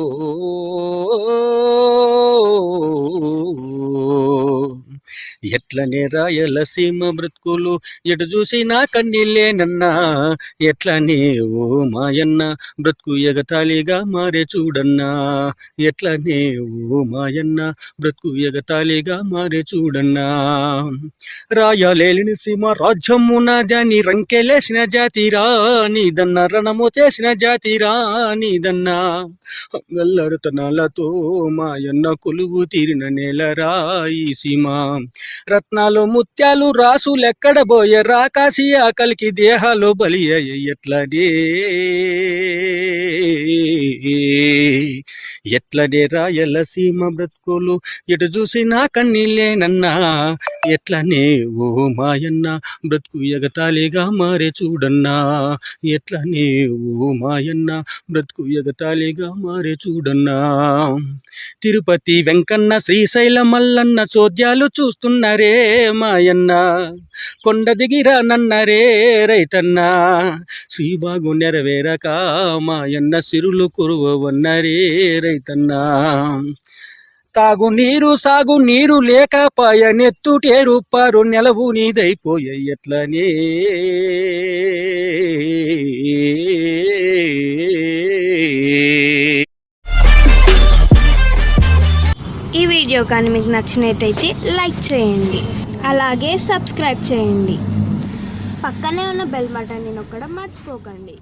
ooh. ఎట్లనే రాయలసీమ బ్రతుకులు ఎటు చూసినా కన్నీళ్ళేనన్నా ఎట్లనే ఓ మాయన్న బ్రతుకు ఎగతాళిగా మారే చూడన్నా. ఎట్లనే ఓ మాయన్న బ్రతుకు ఎగతాళిగా మారే చూడన్నా. రాయలేని సీమ రాజ్యమున జాని రంకెలేసిన జాతిరా నీదన్న రణము చేసిన జాతిరా నీదన్నా. అంగల్లరుతనాలతో మాయన్న కొలువు తీరిన నేలరా ఈ సీమ. రత్నాలు ముత్యాలు రాసులు ఎక్కడ పోయే రాకాసి ఆకలికి దేహాలు బలి ఎట్లనే? ఎట్లనే రాయలసీమ బ్రతుకులు? ఎటు చూసినా కన్నీళ్ళేనన్నా? ఎట్లనే? ఓ మాయన్న బ్రతుకు ఎగతాళిగా మారే చూడన్నా. ఎట్లనే? ఓ మాయన్న బ్రతుకు ఎగతాళిగా మారే చూడన్నా. తిరుపతి వెంకన్న శ్రీశైల మల్లన్న చోద్యాలు చూస్తున్నారే మాయన్న. కొండ దిగిరా నన్నరే రైతన్న. శ్రీబాగు నెరవేరక మాయన్న సిరులు కురువన్నరే రైతన్నా. తాగు నీరు సాగు నీరు లేకపాయ నెత్తుటేరు పారు నెలవు నీదైపోయే ఎట్లనే. ఈ వీడియో కానీ మీకు నచ్చినట్టయితే లైక్ చేయండి. అలాగే సబ్స్క్రైబ్ చేయండి. పక్కనే ఉన్న బెల్ బటన్ని నొక్కడం మర్చిపోకండి.